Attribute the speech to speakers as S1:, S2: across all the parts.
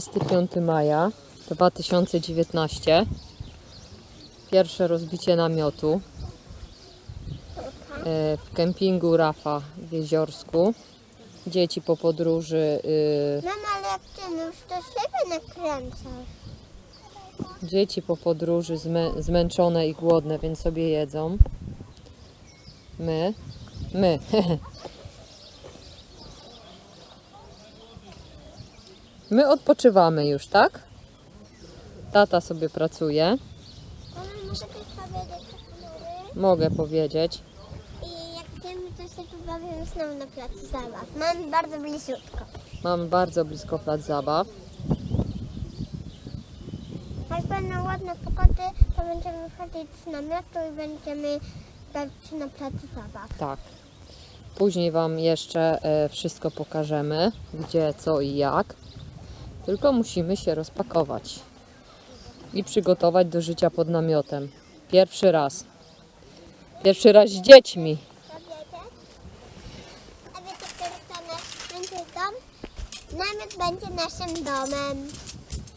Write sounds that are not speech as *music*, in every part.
S1: 25 maja 2019. Pierwsze rozbicie namiotu e, w kempingu Rafa w Jeziorsku. Dzieci po podróży, y,
S2: Mama, ale jak ty już to siebie nakręcasz.
S1: dzieci po podróży zmę, zmęczone i głodne, więc sobie jedzą. My, my. *laughs* My odpoczywamy już, tak? Tata sobie pracuje.
S2: Mama, mogę coś powiedzieć?
S1: Mogę.
S2: I jak chcemy, to się tu bawimy znowu na placu zabaw. Mam bardzo bliziutko.
S1: Mam bardzo blisko plac zabaw.
S2: Jak będą ładne pogody, to będziemy wchodzić z namiotu i będziemy bawić się na placu zabaw.
S1: Tak. Później Wam jeszcze e, wszystko pokażemy, gdzie, co i jak. Tylko musimy się rozpakować i przygotować do życia pod namiotem. Pierwszy raz. Pierwszy raz z dziećmi.
S2: A wiecie? A wiecie, który to nasz będzie dom? Namiot będzie naszym domem.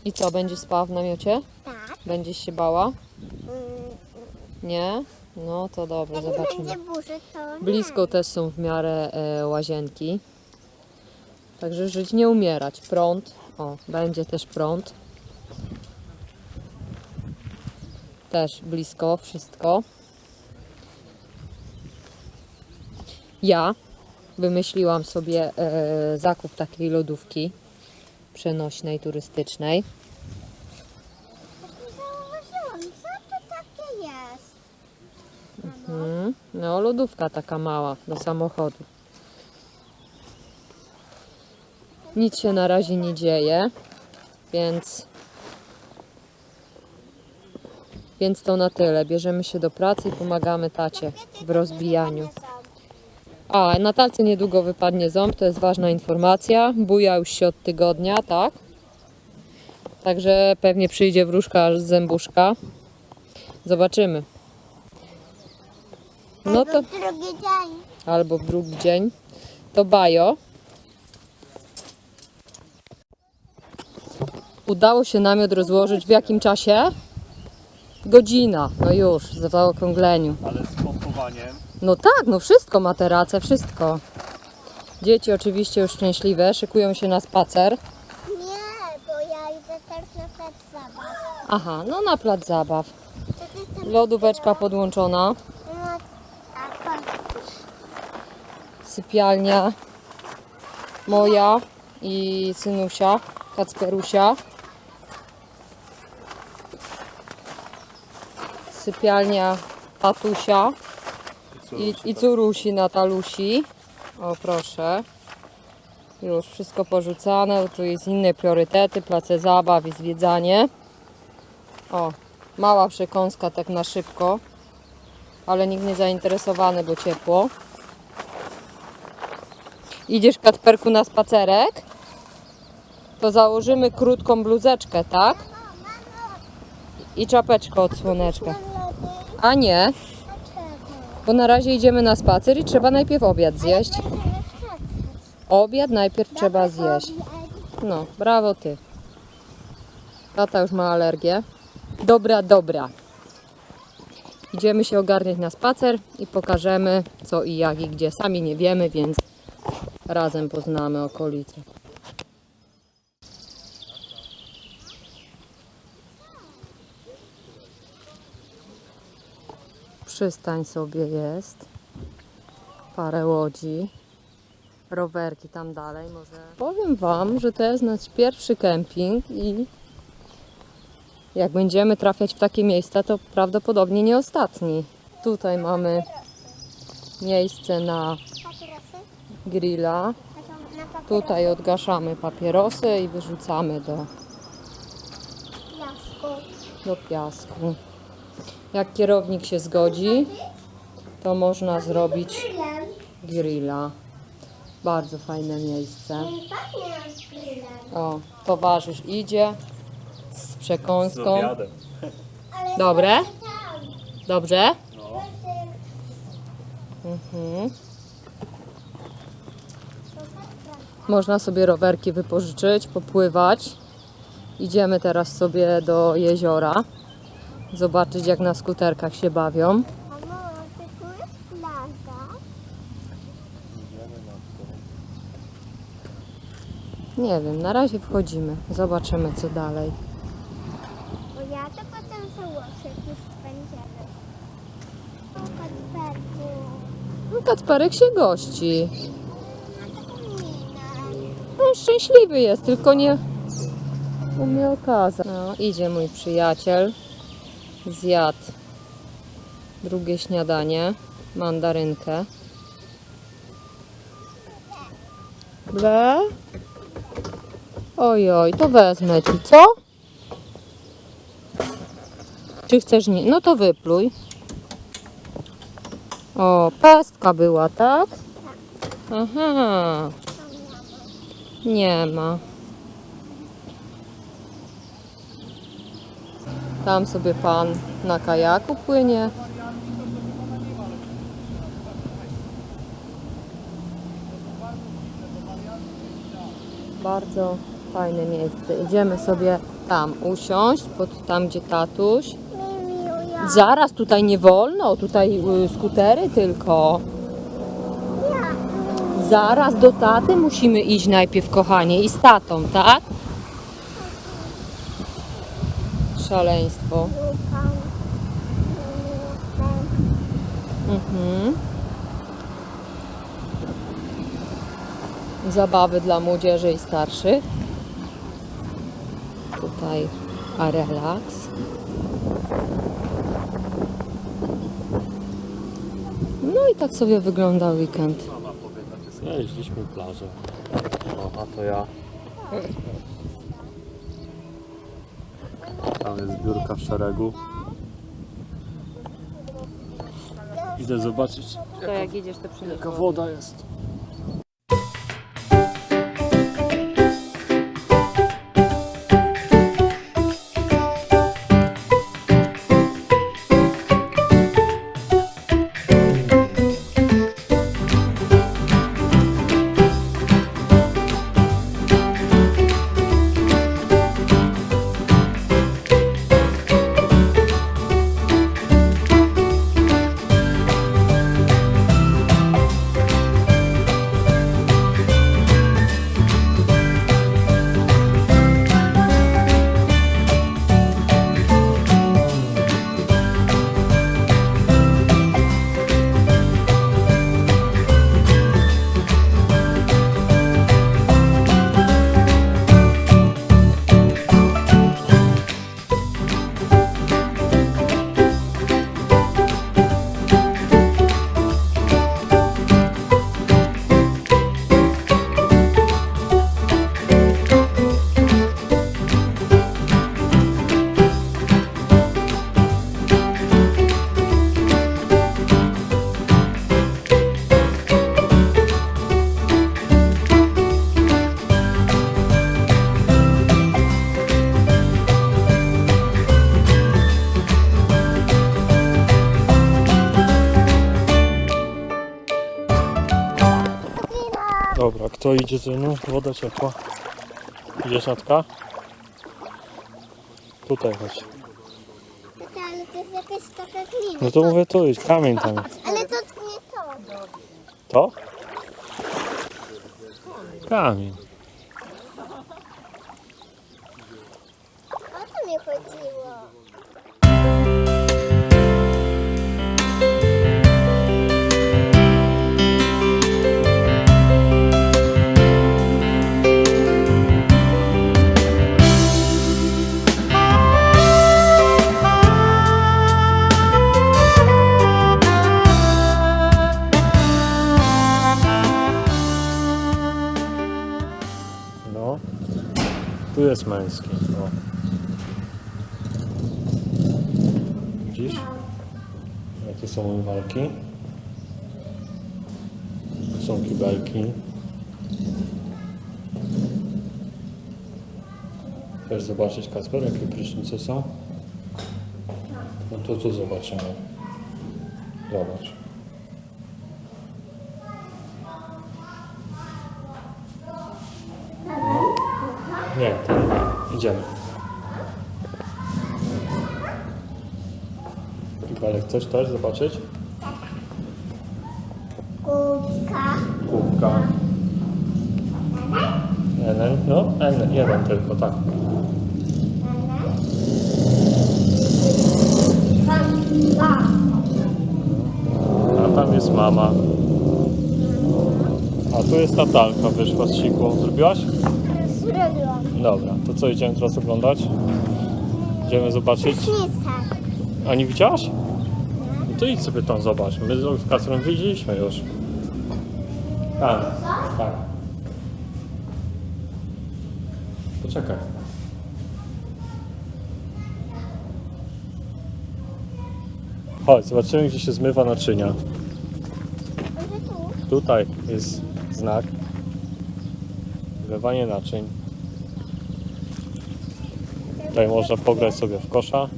S1: I co, będziesz spała w namiocie?
S2: Tak.
S1: Będziesz się bała?
S2: Mm,
S1: Nie? No to dobrze,
S2: Jak nie
S1: zobaczymy.
S2: będzie burzy, to nie.
S1: Blisko też są w miarę e, łazienki. Także żyć nie umierać. Prąd. O, będzie też prąd. Też blisko wszystko. Ja wymyśliłam sobie e, zakup takiej lodówki przenośnej, turystycznej.
S2: Nie zauważyłam, co to takie jest?
S1: Mm, no, lodówka taka mała do samochodu. Nic się na razie nie dzieje, więc więc to na tyle. Bierzemy się do pracy i pomagamy tacie w rozbijaniu. A, Natalce niedługo wypadnie ząb, to jest ważna informacja. Buja już się od tygodnia, tak? Także pewnie przyjdzie wróżka z zębuszka. Zobaczymy. No to
S2: albo
S1: w drugi dzień. To bajo. Udało się namiot rozłożyć w jakim czasie? Godzina. No już, w zaokrągleniu.
S3: Ale z pompowaniem.
S1: No tak, no wszystko, materace, wszystko. Dzieci oczywiście już szczęśliwe, szykują się na spacer.
S2: Nie, bo ja idę teraz na plac zabaw.
S1: Aha, no na plac zabaw. Lodóweczka podłączona,
S2: No,
S1: sypialnia moja i synusia, Kacperusia. Sypialnia tatusia i, i córusi Natalusi. O proszę. Już wszystko porzucane, bo tu jest inne priorytety, place zabaw i zwiedzanie. O, mała przekąska tak na szybko, ale nikt nie zainteresowany, bo ciepło. Idziesz Kacperku na spacerek? To założymy krótką bluzeczkę, tak? I czapeczkę od słoneczka. A nie, bo na razie idziemy na spacer i trzeba najpierw obiad zjeść. Obiad najpierw trzeba zjeść. No, brawo ty. Tata już ma alergię. Dobra, dobra. Idziemy się ogarniać na spacer i pokażemy co i jak i gdzie. Sami nie wiemy, więc razem poznamy okolice. Przystań sobie jest. Parę łodzi rowerki tam dalej może. Powiem Wam, że to jest nasz pierwszy kemping i jak będziemy trafiać w takie miejsca, to prawdopodobnie nie ostatni. Tutaj mamy miejsce na grilla. Tutaj odgaszamy papierosy i wyrzucamy do, do piasku. Jak kierownik się zgodzi, to można zrobić grilla. Bardzo fajne miejsce. O, towarzysz idzie z przekąską. Dobre? Dobrze?
S3: No.
S1: Mhm. Można sobie rowerki wypożyczyć, popływać. Idziemy teraz sobie do jeziora. Zobaczyć jak na skuterkach się bawią. Nie wiem, na razie wchodzimy. Zobaczymy co dalej.
S2: Bo ja to potem założę, jak.
S1: No, Kacperek się gości. No, szczęśliwy jest, tylko nie umie okazać. No, idzie mój przyjaciel. Zjadł drugie śniadanie, mandarynkę. Ble? Ojoj, to wezmę ci, co? Czy chcesz nie? No to wypluj. O, pestka była, tak? Aha. Nie ma. Tam sobie pan na kajaku płynie. Bardzo fajne miejsce. Idziemy sobie tam usiąść, pod tam gdzie tatuś. Zaraz tutaj nie wolno, tutaj y, skutery tylko. Zaraz do taty musimy iść najpierw, kochanie, i z tatą, tak? Szaleństwo. Mhm. Zabawy dla młodzieży i starszych. Tutaj a relaks. No i tak sobie wygląda weekend.
S3: Znaleźliśmy plażę. O, a to ja. Tam jest zbiórka w szeregu. Idę zobaczyć,
S1: To jak jedziesz, to przynieś.
S3: jaka woda jest. Kto idzie ze mną? Woda ciepła. Idziesz Natka? Tutaj chodź.
S2: Tata, ale to jest jakaś taka glina.
S3: No to mówię tu idź, kamień tam jest.
S2: Ale to nie to.
S3: To? Kamień. Jakie są walki? Tu są kibelki. Chcesz zobaczyć, Kasper, jakie prysznice są? No to tu zobaczymy. Zobacz. Nie, ten nie. Idziemy. Ale chcesz też zobaczyć?
S2: Kubka.
S3: Kubka. Enen, no, N, jeden tylko, tak. A tam jest mama. A tu jest Natalka, wyszła z siku. Zrobiłaś?
S2: Zrobiłam.
S3: Dobra, to co idziemy teraz oglądać? Idziemy zobaczyć. A nie widziałaś? No to idź sobie tam zobacz. My z Kacprem widzieliśmy już. Tak, tak. Poczekaj. Chodź, zobaczymy gdzie się zmywa naczynia.
S2: Tu?
S3: Tutaj jest znak. Zlewanie naczyń. Tutaj można pograć sobie w kosza.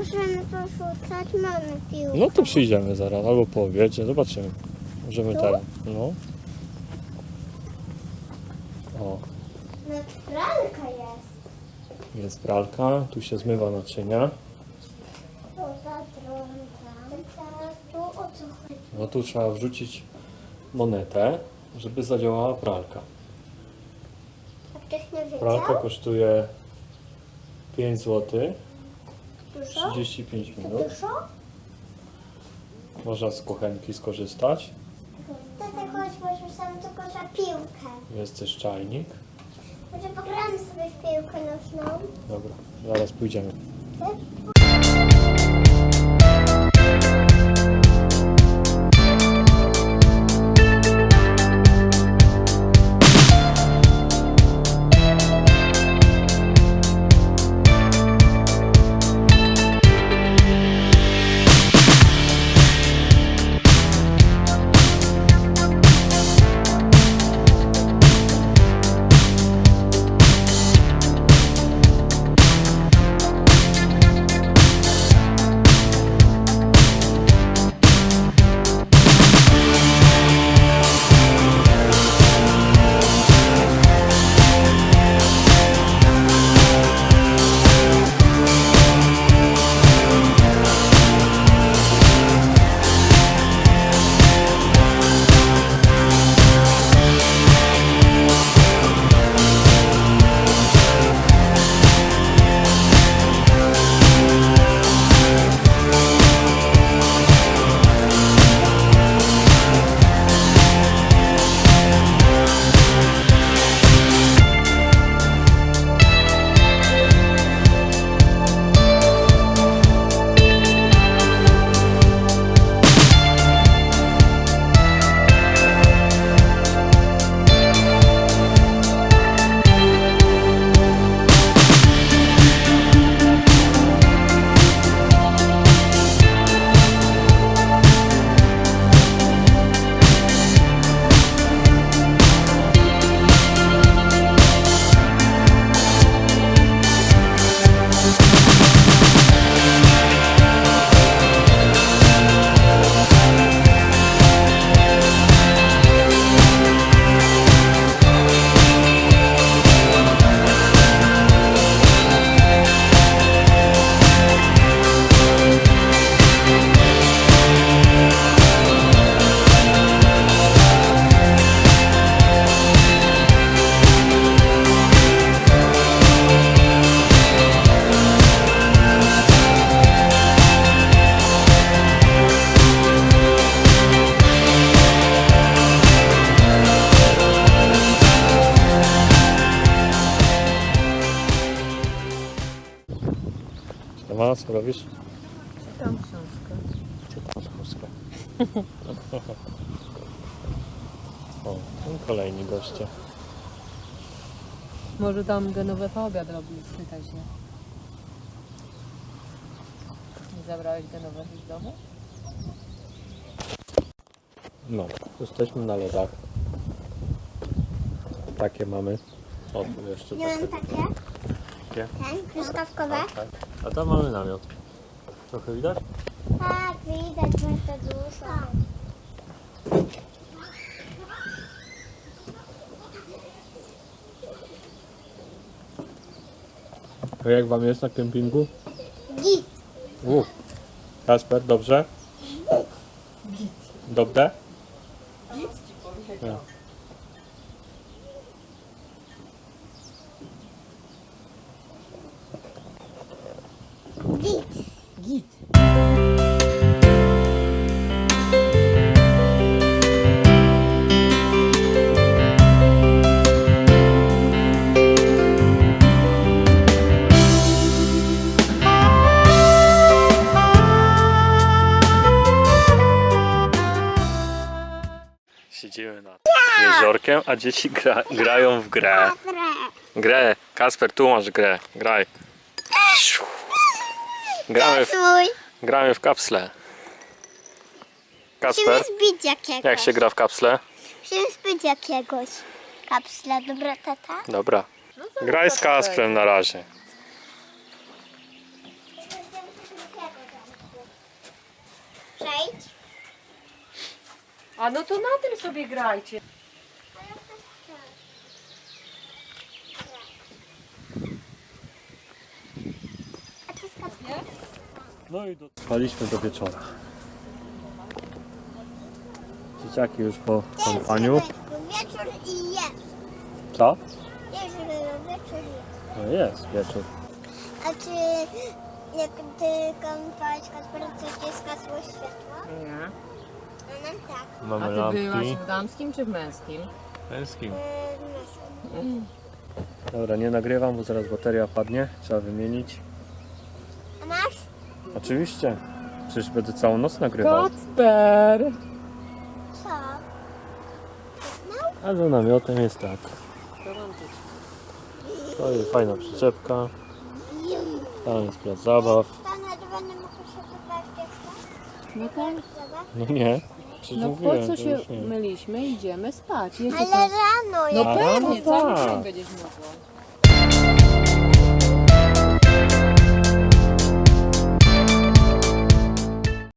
S2: Możemy porzucać, mamy piłkę.
S3: No to przyjdziemy zaraz, albo po obiedzie, zobaczymy. Możemy
S2: Tu?
S3: teraz. No. O,
S2: No, pralka jest.
S3: jest pralka, tu się zmywa naczynia.
S2: Tu ta trąba. Teraz tu o co chodzi?
S3: No tu trzeba wrzucić monetę, żeby zadziałała pralka.
S2: A ktoś nie wiedział?
S3: Pralka kosztuje 5 zł,
S2: Dużo?
S3: 35 minut.
S2: Dużo?
S3: Można z kuchenki skorzystać.
S2: Tata, chodź, może sam tylko za piłkę.
S3: Jest też czajnik.
S2: Może pogramy sobie w piłkę nożną?
S3: Dobra, zaraz pójdziemy. Siema, robisz?
S1: Tam książkę.
S3: Czytam książkę. *laughs* O, są kolejni goście.
S1: Może tam genowefa obiad robi, spytaj się. Nie zabrałeś genowefy z domu?
S3: No, jesteśmy na lodach. Takie mamy. O, tu jeszcze
S2: Nie mam
S3: takie.
S2: takie.
S3: Takie.
S2: Ten, truskawkowe.
S3: Tak. A tam mamy namiot. Trochę widać?
S2: Tak, widać bardzo dużo.
S3: A jak wam jest na kempingu?
S2: Git.
S3: U, Kasper, dobrze? Dobre? Nie.
S2: Git.
S1: Git.
S3: Siedzimy nad jeziorkiem, a dzieci gra, grają w grę. Grę. Kasper, tu masz grę. Graj. Gramy w, gramy w kapsle. Kasper,
S2: Musimy zbić jakiegoś.
S3: jak się gra w kapsle?
S2: Musimy zbić jakiegoś. Kapsla, dobra tata?
S3: Dobra. Graj z Kasprem na razie.
S2: Przejdź.
S1: A no to na tym sobie grajcie.
S2: A ty z kapsla?
S3: No i dotrwaliśmy do wieczora. Dzieciaki już po kąpaniu.
S2: Wieczór i jest.
S3: Co?
S2: Wieczór i jest.
S3: No jest wieczór.
S2: A czy jak ty kąpałeś Kasper, to ci zgasło światło?
S1: Nie.
S2: No nam tak.
S1: A
S3: Mamy
S1: ty byłaś
S3: lampki.
S1: w damskim czy w męskim?
S3: Męskim.
S2: Yy, no.
S3: Dobra, nie nagrywam, bo zaraz bateria padnie. Trzeba wymienić.
S2: A masz?
S3: Oczywiście. Przecież będę całą noc nagrywał.
S1: Kacper!
S2: Co?
S3: A za namiotem jest tak. To jest fajna przyczepka. Tam jest plac zabaw.
S2: Tam?
S1: No tak.
S3: No nie. Przecież
S1: No
S3: mówiłem,
S1: po co
S3: że
S1: się
S3: już nie.
S1: myliśmy? Idziemy spać. Jezu,
S2: Ale
S1: to...
S2: rano
S1: No
S2: jak
S3: A,
S1: pewnie,
S3: no
S1: cały
S3: tak.
S1: dzień będziesz mogła.